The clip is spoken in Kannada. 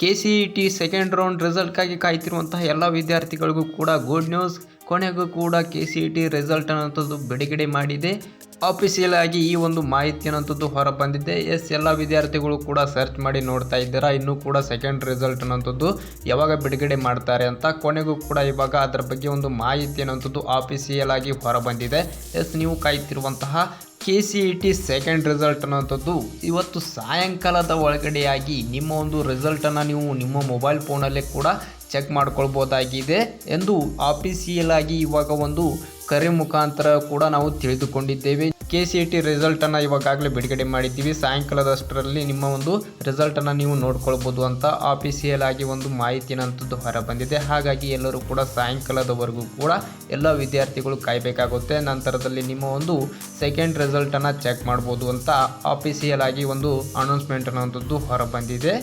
K C E T second round ರಿಸಲ್ಟ್ಗಾಗಿ ಕಾಯ್ತಿರುವಂತಹ ಎಲ್ಲ ವಿದ್ಯಾರ್ಥಿಗಳಿಗೂ ಕೂಡ ಗುಡ್ ನ್ಯೂಸ್ ಕೊನೆಗೂ ಕೂಡ K C E T result ಅನ್ನೋಂಥದ್ದು ಬಿಡುಗಡೆ ಮಾಡಿದೆ. ಆಫೀಸಿಯಲ್ ಆಗಿ ಈ ಒಂದು ಮಾಹಿತಿ ಅನ್ನೋಂಥದ್ದು ಹೊರ ಬಂದಿದೆ ಎಸ್ ಎಲ್ಲ ವಿದ್ಯಾರ್ಥಿಗಳು ಕೂಡ ಸರ್ಚ್ ಮಾಡಿ ನೋಡ್ತಾ ಇದ್ದೀರಾ. ಇನ್ನೂ ಕೂಡ ಸೆಕೆಂಡ್ ರಿಸಲ್ಟ್ ಅನ್ನೋಂಥದ್ದು ಯಾವಾಗ ಬಿಡುಗಡೆ ಮಾಡ್ತಾರೆ ಅಂತ ಕೊನೆಗೂ ಕೂಡ ಇವಾಗ ಅದರ ಬಗ್ಗೆ ಒಂದು ಮಾಹಿತಿ ಅನ್ನೋಂಥದ್ದು ಆಫೀಸಿಯಲ್ ಆಗಿ ಹೊರ ಬಂದಿದೆ ಎಸ್ ನೀವು ಕಾಯ್ತಿರುವಂತಹ K C E T second result ಅನ್ನೋಂಥದ್ದು ಇವತ್ತು ಸಾಯಂಕಾಲದ ಒಳಗಡೆಯಾಗಿ ನಿಮ್ಮ ಒಂದು ರಿಸಲ್ಟನ್ನು ನೀವು ನಿಮ್ಮ ಮೊಬೈಲ್ ಫೋನಲ್ಲೇ ಕೂಡ ಚೆಕ್ ಮಾಡ್ಕೊಳ್ಬೋದಾಗಿದೆ ಎಂದು ಆಫೀಸಿಯಲ್ ಆಗಿ ಇವಾಗ ಒಂದು ಕರೆ ಮುಖಾಂತರ ಕೂಡ ನಾವು ತಿಳಿದುಕೊಂಡಿದ್ದೇವೆ. ಕೆ ಸಿ ಇ ಟಿ ರಿಸಲ್ಟನ್ನು ಇವಾಗಲೇ ಬಿಡುಗಡೆ ಮಾಡಿದ್ದೀವಿ. ಸಾಯಂಕಾಲದಷ್ಟರಲ್ಲಿ ನಿಮ್ಮ ಒಂದು ರಿಸಲ್ಟನ್ನು ನೀವು ನೋಡ್ಕೊಳ್ಬೋದು ಅಂತ ಆಫೀಸಿಯಲ್ ಆಗಿ ಒಂದು ಮಾಹಿತಿನಂಥದ್ದು ಹೊರ ಬಂದಿದೆ ಹಾಗಾಗಿ ಎಲ್ಲರೂ ಕೂಡ ಸಾಯಂಕಾಲದವರೆಗೂ ಕೂಡ ಎಲ್ಲ ವಿದ್ಯಾರ್ಥಿಗಳು ಕಾಯಬೇಕಾಗುತ್ತೆ. ನಂತರದಲ್ಲಿ ನಿಮ್ಮ ಒಂದು ಸೆಕೆಂಡ್ ರಿಸಲ್ಟನ್ನು ಚೆಕ್ ಮಾಡ್ಬೋದು ಅಂತ ಆಫೀಸಿಯಲ್ ಆಗಿ ಒಂದು ಅನೌನ್ಸ್ಮೆಂಟ್ ಅನ್ನೋಂಥದ್ದು ಹೊರ ಬಂದಿದೆ